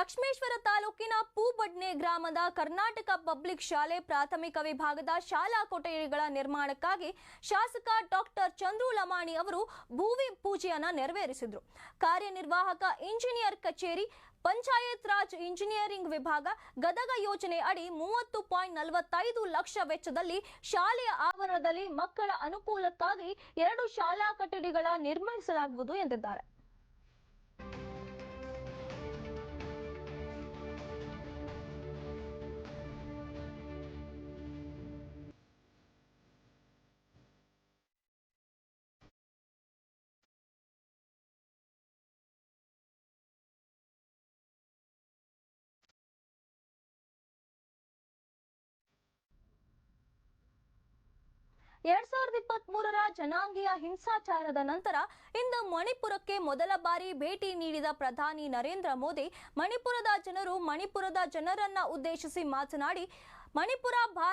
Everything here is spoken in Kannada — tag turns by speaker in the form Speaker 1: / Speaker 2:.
Speaker 1: ಲಕ್ಷ್ಮೇಶ್ವರ ತಾಲೂಕಿನ ಪೂಬಡ್ನೆ ಗ್ರಾಮದ ಕರ್ನಾಟಕ ಪಬ್ಲಿಕ್ ಶಾಲೆ ಪ್ರಾಥಮಿಕ ವಿಭಾಗದ ಶಾಲಾ ಕೊಠಡಿಗಳ ನಿರ್ಮಾಣಕ್ಕಾಗಿ ಶಾಸಕ ಡಾಕ್ಟರ್ ಚಂದ್ರು ಲಮಾಣಿ ಅವರು ಭೂಮಿ ಪೂಜೆಯನ್ನು ನೆರವೇರಿಸಿದ್ರು. ಕಾರ್ಯನಿರ್ವಾಹಕ ಇಂಜಿನಿಯರ್ ಕಚೇರಿ, ಪಂಚಾಯತ್ ರಾಜ್ ಇಂಜಿನಿಯರಿಂಗ್ ವಿಭಾಗ, ಗದಗ ಯೋಜನೆ ಅಡಿ ಮೂವತ್ತು ಪಾಯಿಂಟ್ ನಲವತ್ತೈದು ಲಕ್ಷ ವೆಚ್ಚದಲ್ಲಿ ಶಾಲೆಯ ಆವರಣದಲ್ಲಿ ಮಕ್ಕಳ ಅನುಕೂಲಕ್ಕಾಗಿ ಎರಡು ಶಾಲಾ ಕಟ್ಟಡಿಗಳ ನಿರ್ಮಿಸಲಾಗುವುದು ಎಂದಿದ್ದಾರೆ. ಎರಡ್ ಸಾವಿರದ ಇಪ್ಪತ್ತ್ ಮೂರರ ಜನಾಂಗೀಯ ಹಿಂಸಾಚಾರದ ನಂತರ ಇಂದು ಮಣಿಪುರಕ್ಕೆ ಮೊದಲ ಬಾರಿ ಭೇಟಿ ನೀಡಿದ ಪ್ರಧಾನಿ ನರೇಂದ್ರ ಮೋದಿ, ಮಣಿಪುರದ ಜನರು ಮಣಿಪುರದ ಜನರನ್ನ ಉದ್ದೇಶಿಸಿ ಮಾತನಾಡಿ, ಮಣಿಪುರ ಭಾರತ